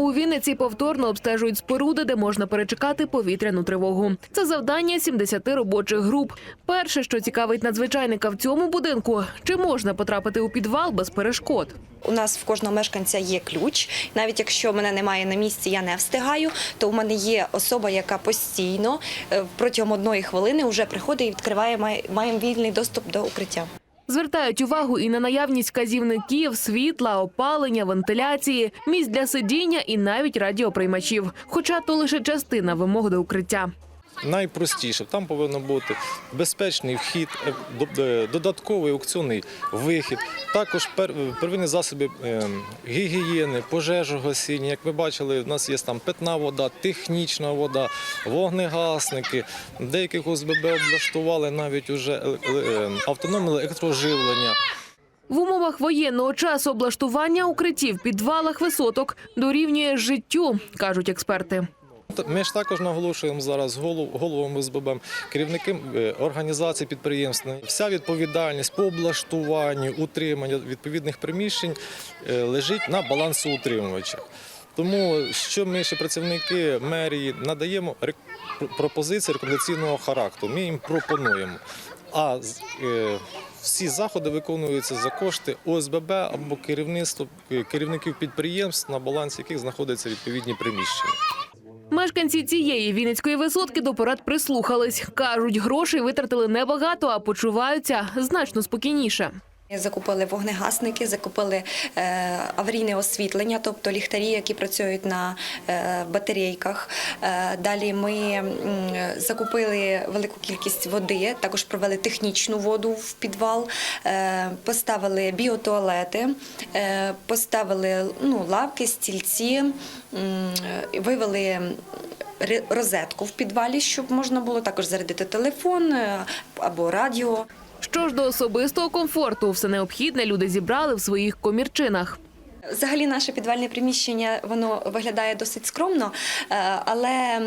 У Вінниці повторно обстежують споруди, де можна перечекати повітряну тривогу. Це завдання 70 робочих груп. Перше, що цікавить надзвичайника в цьому будинку, чи можна потрапити у підвал без перешкод. У нас в кожного мешканця є ключ. Навіть якщо мене немає на місці, я не встигаю, то у мене є особа, яка постійно е, протягом одної хвилини вже приходить і відкриває, має- маємо вільний доступ до укриття. Звертають увагу і на наявність вказівників, світла, опалення, вентиляції, місць для сидіння і навіть радіоприймачів. Хоча то лише частина вимог до укриття. Найпростіше. Там повинен бути безпечний вхід, е, е, додатковий аукціонний вихід, також е, первинні засоби гігієни, пожежогасіння. Як ви бачили, в нас є там питна вода, технічна вода, вогнегасники. Деяких ОСББ облаштували навіть уже автономне електроживлення. В умовах воєнного часу облаштування укриттів підвалах висоток дорівнює життю, кажуть експерти. Ми ж також наголошуємо зараз голов, головам ОСББ, керівникам е, організацій підприємств. Вся відповідальність по облаштуванню, утриманню відповідних приміщень е, лежить на балансоутримувачах. Тому що ми ще працівники мерії надаємо пропозиції рекомендаційного характеру. Ми їм пропонуємо. А е, всі заходи виконуються за кошти ОСББ або керівництво е, керівників підприємств, на балансі яких знаходяться відповідні приміщення. Мешканці цієї вінницької висотки до порад прислухались. Кажуть, грошей витратили небагато, а почуваються значно спокійніше. Закупили вогнегасники, закупили е, аварійне освітлення, тобто ліхтарі, які працюють на е, батарейках. Е, далі ми закупили велику кількість води, також провели технічну воду в підвал, поставили біотуалети, поставили ну, лавки, стільці, вивели. Розетку в підвалі, щоб можна було також зарядити телефон або радіо. Що ж до особистого комфорту, все необхідне люди зібрали в своїх комірчинах. Взагалі, наше підвальне приміщення воно виглядає досить скромно, е, але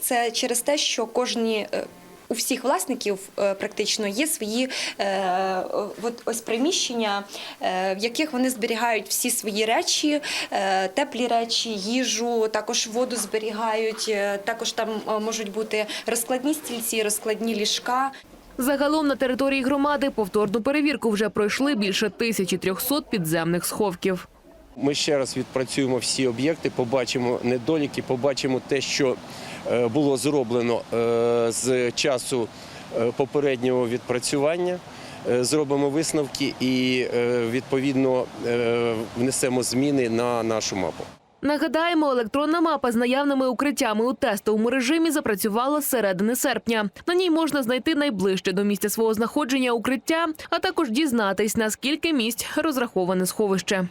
це через те, що кожні. е, У всіх власників е, практично є свої е, от ось приміщення, е, в яких вони зберігають всі свої речі, е, теплі речі, їжу, також воду зберігають. Також там можуть бути розкладні стільці, розкладні ліжка. Загалом на території громади повторну перевірку вже пройшли більше 1300 підземних сховків. Ми ще раз відпрацюємо всі об'єкти, побачимо недоліки, побачимо те, що е, було зроблено е, з часу е, попереднього відпрацювання. Зробимо висновки і відповідно внесемо зміни на нашу мапу. Нагадаємо, електронна мапа з наявними укриттями у тестовому режимі запрацювала з середини серпня. На ній можна знайти найближче до місця свого знаходження укриття, а також дізнатись, наскільки місць розраховане сховище.